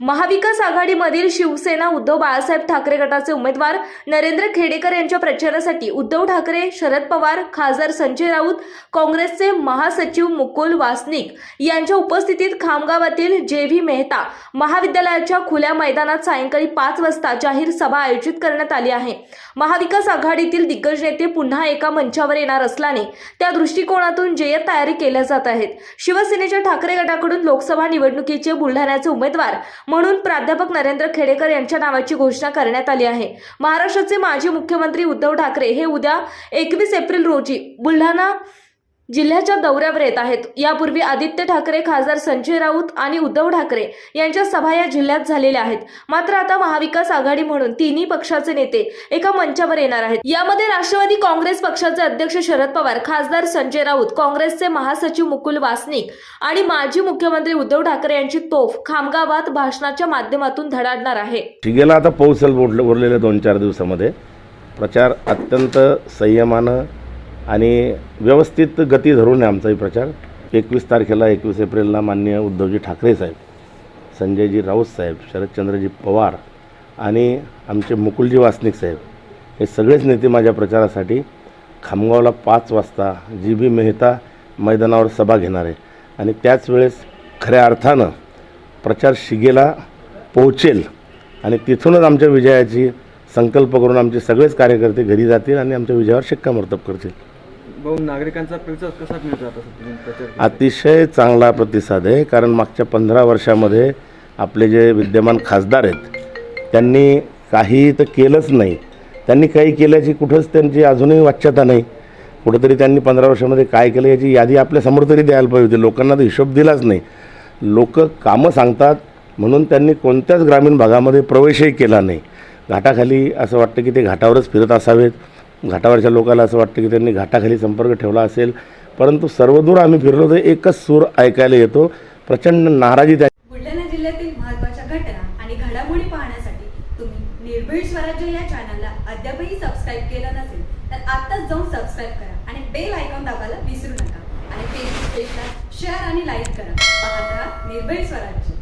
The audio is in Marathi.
महाविकास आघाडीमधील शिवसेना उद्धव बाळासाहेब ठाकरे गटाचे उमेदवार नरेंद्र खेडेकर यांच्या प्रचारासाठी उद्धव ठाकरे शरद पवार खासदार संजय राऊत काँग्रेसचे महासचिव मुकुल वासनिक यांच्या उपस्थितीत खामगावातील जे व्ही मेहता महाविद्यालयाच्या खुल्या मैदानात सायंकाळी पाच वाजता जाहीर सभा आयोजित करण्यात आली आहे. महाविकास आघाडीतील दिग्गज नेते पुन्हा एका मंचावर येणार असल्याने त्या दृष्टिकोनातून जय्यत तयारी केल्या जात आहेत. शिवसेनेच्या ठाकरे गटाकडून लोकसभा निवडणुकीचे बुलढाण्याचे उमेदवार म्हणून प्राध्यापक नरेंद्र खेडेकर यांच्या नावाची घोषणा करण्यात आली आहे. महाराष्ट्राचे माजी मुख्यमंत्री उद्धव ठाकरे हे उद्या एकवीस एप्रिल रोजी बुलढाणा जिल्ह्याच्या दौऱ्यावर येत आहेत. यापूर्वी आदित्य ठाकरे खासदार संजय राऊत आणि उद्धव ठाकरे यांच्या सभा या जिल्ह्यात झालेल्या आहेत. मात्र आता महाविकास आघाडी म्हणून तिन्ही पक्षाचे नेते एका मंचावर येणार आहेत. यामध्ये राष्ट्रवादी काँग्रेस पक्षाचे अध्यक्ष शरद पवार खासदार संजय राऊत काँग्रेसचे महासचिव मुकुल वासनिक आणि माजी मुख्यमंत्री उद्धव ठाकरे यांची तोफ खामगावात भाषणाच्या माध्यमातून धडाडणार आहे. शिगेला आता पाऊसल उरलेल्या दोन चार दिवसामध्ये प्रचार अत्यंत संयमानं आणि व्यवस्थित गती धरून आहे आमचाही प्रचार. एकवीस तारखेला एकवीस एप्रिलला मान्य उद्धवजी ठाकरे साहेब संजयजी राऊत साहेब शरदचंद्रजी पवार आणि आमचे मुकुलजी वासनिक साहेब हे सगळेच नेते माझ्या प्रचारासाठी खामगावला पाच वाजता जी बी मेहता मैदानावर सभा घेणार आहे. आणि त्याच वेळेस खऱ्या अर्थानं प्रचार शिगेला पोहोचेल आणि तिथूनच आमच्या विजयाची संकल्प करून आमचे सगळेच कार्यकर्ते घरी जातील आणि आमच्या विजयावर शिक्कामोर्तब करतील. भाऊ नागरिकांचा प्रतिसाद कसा अतिशय चांगला प्रतिसाद आहे कारण मागच्या पंधरा वर्षामध्ये आपले जे विद्यमान खासदार आहेत त्यांनी काही तर केलंच नाही. त्यांनी काही केल्याची कुठंच त्यांची अजूनही वाच्यता नाही. कुठंतरी त्यांनी पंधरा वर्षामध्ये काय केलं याची यादी आपल्यासमोर तरी द्यायला पाहिजे होती. लोकांना तर हिशोब दिलाच नाही. लोक कामं सांगतात म्हणून त्यांनी कोणत्याच ग्रामीण भागामध्ये प्रवेशही केला नाही. घाटाखाली असं वाटतं की ते घाटावरच फिरत असावेत. घाटावरच्या लोकांना असं वाटतं की त्यांनी घाटाखाली संपर्क ठेवला असेल. परंतु सर्वदूर आम्ही फिरलो तर एकच सूर ऐकायला येतो. प्रचंड नाराजी त्या बुलढाणा जिल्ह्यातील महत्त्वाच्या घटना आणि घडामोडी पाहण्यासाठी तुम्ही निर्भीड स्वराज्य या चॅनलला अद्यापही सबस्क्राईब केलं नसेल तर आत्ताच जाऊन सबस्क्राईब करा आणि बेल आयकॉन दाबायला विसरू नका. आणि फेसबुक पेजला शेअर आणि लाईक करा. पाहत राहा निर्भीड स्वराज्य.